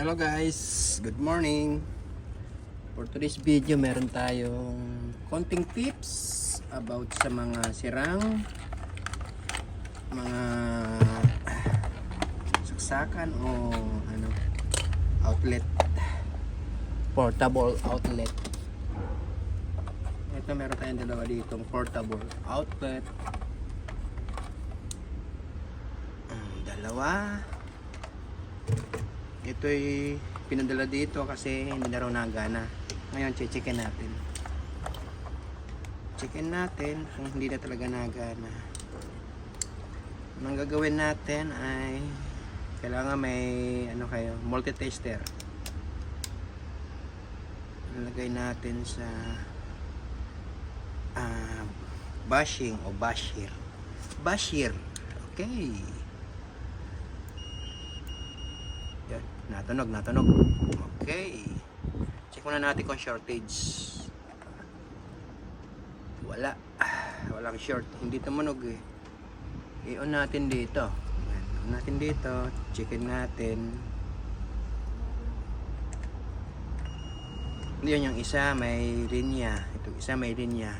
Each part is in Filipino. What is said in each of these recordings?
Hello guys, good morning. For today's video, meron tayong konting tips about sa mga sirang mga saksakan o ano outlet portable outlet. Ito meron tayong dalawa ditong portable outlet. Mm, ito'y pinadala dito kasi hindi na raw nagana. Ngayon, checkin natin. Checkin natin kung hindi na talaga nagana. Ang gagawin natin ay kailangan may ano kayo, multi-tester. Nalagay natin sa ah, bashing o bashir. Bashir. Okay. Yan, natunog, natunog. Okay. Check muna natin kung shortage. Wala. Walang short. Hindi tumunog eh. I-on natin dito. Yan, On natin dito. Checkin natin. Yun yung isa may linya. Ito isa may linya.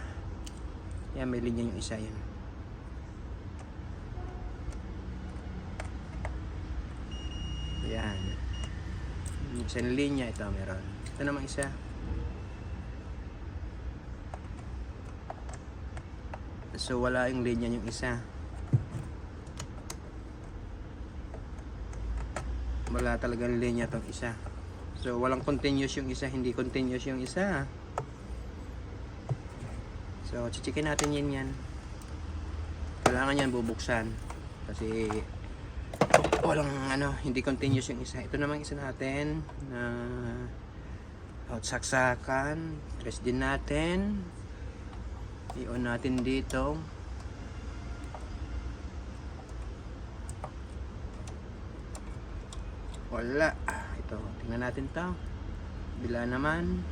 Yan may linya yung isa. Yan. Na linya ito meron. Ito naman isa. So wala yung linya yung isa. Wala talagang linya tong isa. So walang continuous yung isa, hindi continuous yung isa. So chichikin natin yan yan. Kailangan yan bubuksan. Kasi walang ano, hindi continuous yung isa. Ito naman isa natin na out saksakan. Press din natin. I-on natin dito. Wala. Ito, tingnan natin to. Bila naman.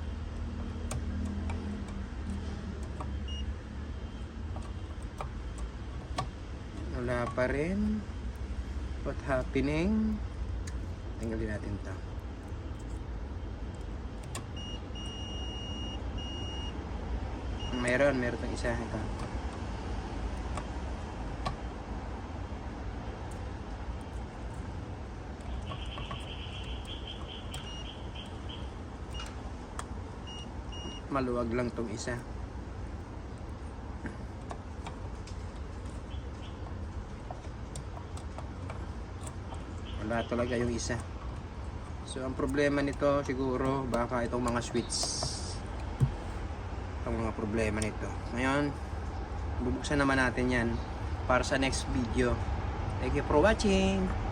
Wala pa rin. What happening? Tinggalin natin to. Meron, meron tong isa ito. Maluwag lang tong isa. Wala talaga yung isa. So ang problema nito siguro baka itong mga switch. Ang mga problema nito. Ngayon, bubuksan naman natin yan para sa next video. Thank you for watching.